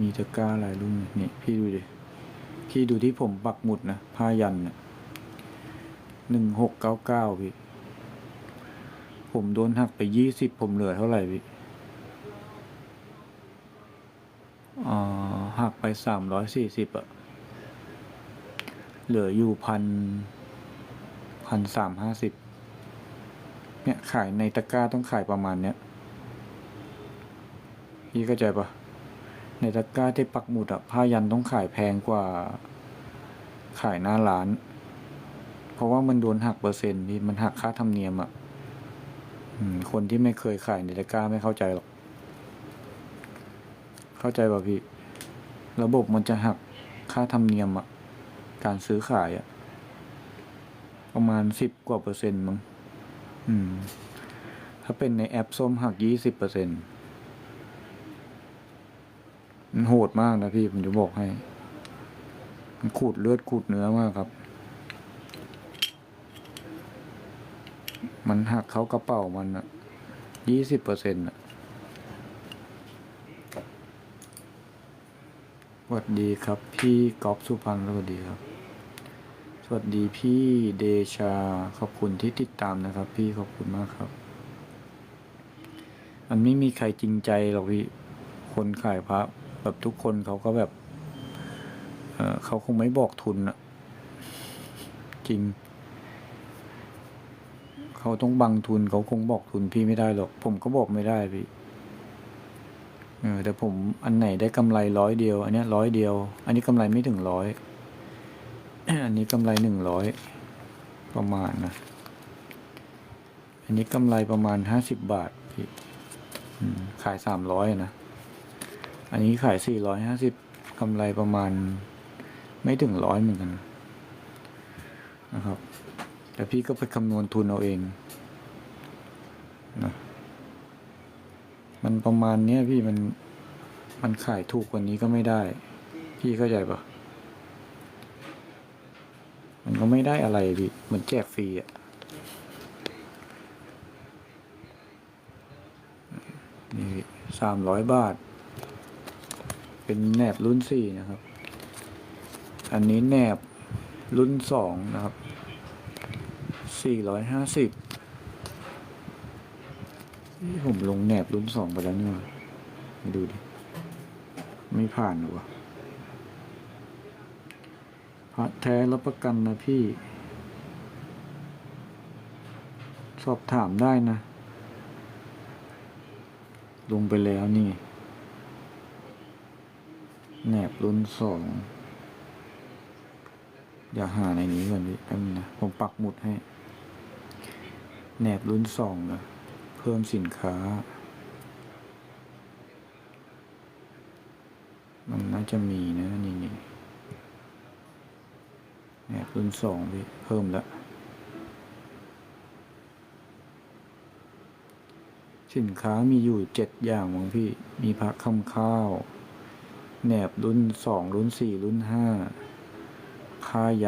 มีตะกร้าหลายรุ่นนี่พี่ดูดิ พี่ดูที่ผมปักหมุดนะผ้ายันเนี่ยหนึ่งหกเก้าเก้าพี่ ผมโดนหักไปยี่สิบผมเหลือเท่าไหร่พี่อ่าหักไปสามร้อยสี่สิบอะเหลืออยู่พันพันสามห้าสิบเนี่ยขายในตะกร้าต้องขายประมาณเนี้ยพี่เข้าใจปะ ในตะกร้าที่ปักหมุดอะผ้ายันต้องขายแพงกว่า ขายหน้าร้าน เพราะว่ามันโดนหักเปอร์เซ็นต์พี่มันหักค่าธรรมเนียมอะคนที่ไม่เคยขายในตะกร้าไม่เข้าใจหรอก เข้าใจป่ะพี่ ระบบมันจะหักค่าธรรมเนียมอะการซื้อขายอะประมาณสิบกว่าเปอร์เซ็นต์มั้งอืม ถ้าเป็นในแอปส้มหักยี่สิบเปอร์เซ็นต์ มันโหดมากนะพี่ผมจะบอกให้ มันขูดเลือดขูดเนื้อมากครับ มันหักเขากระเป๋ามันอะยี่สิบเปอร์เซ็นต์อะสวัสดีครับ พี่ก๊อฟสุพรรณสวัสดีครับ สวัสดีพี่เดชาขอบคุณที่ติดตามนะครับ พี่ขอบคุณมากครับ มันไม่มีใครจริงใจหรอกพี่คนขายพระ แบบทุกคนเขาก็แบบเเขาคงไม่บอกทุนอะจริง เขาต้องบังทุนเขาคงบอกทุนพี่ไม่ได้หรอก ผมก็บอกไม่ได้พี่เออแต่ผมอันไหนได้กำไรร้อยเดียว อันเนี้ยร้อยเดียว อันนี้กำไรไม่ถึงร้อยอันนี้กำไรหนึ่งร้อยประมาณนะอันนี้กำไรประมาณห้าสิบบาทพี่ขายสามร้อยนะ อันนี้ขายสี่ร้อยห้าสิบกำไรประมาณ ไม่ถึงร้อยเหมือนกัน นะครับ แต่พี่ก็ไปคำนวณทุนเอาเองนะมันประมาณเนี้ยพี่มันมันขายถูกกว่านี้ก็ไม่ได้ พี่เข้าใจปะมันก็ไม่ได้อะไรพี่เหมือนแจกฟรีอะนี่สามร้อยบาท เป็นแหนบรุ่นสี่นะครับ อันนี้แหนบรุ่นสองนะครับสี่ร้อยห้าสิบผมลงแหนบรุ่นสองไปแล้วนี่หว่ามาดูดิ ไม่ผ่านหรอวะพระแท้รับประกันนะพี่ สอบถามได้นะ ลงไปแล้วนี่ แหนบรุ่นสองอย่าหาในนี้ก่อนดิแป๊บนะ ผมปักหมุดให้ แหนบรุ่นสองนะเพิ่มสินค้า มันน่าจะมีนะ นี่นี่แหนบรุ่นสองพี่เพิ่มแล้วสินค้ามีอยู่เจ็ดอย่างมั้งพี่ มีพักคำข้าว แหนบรุ่นสองรุ่นสี่รุ่นห้าค่ายา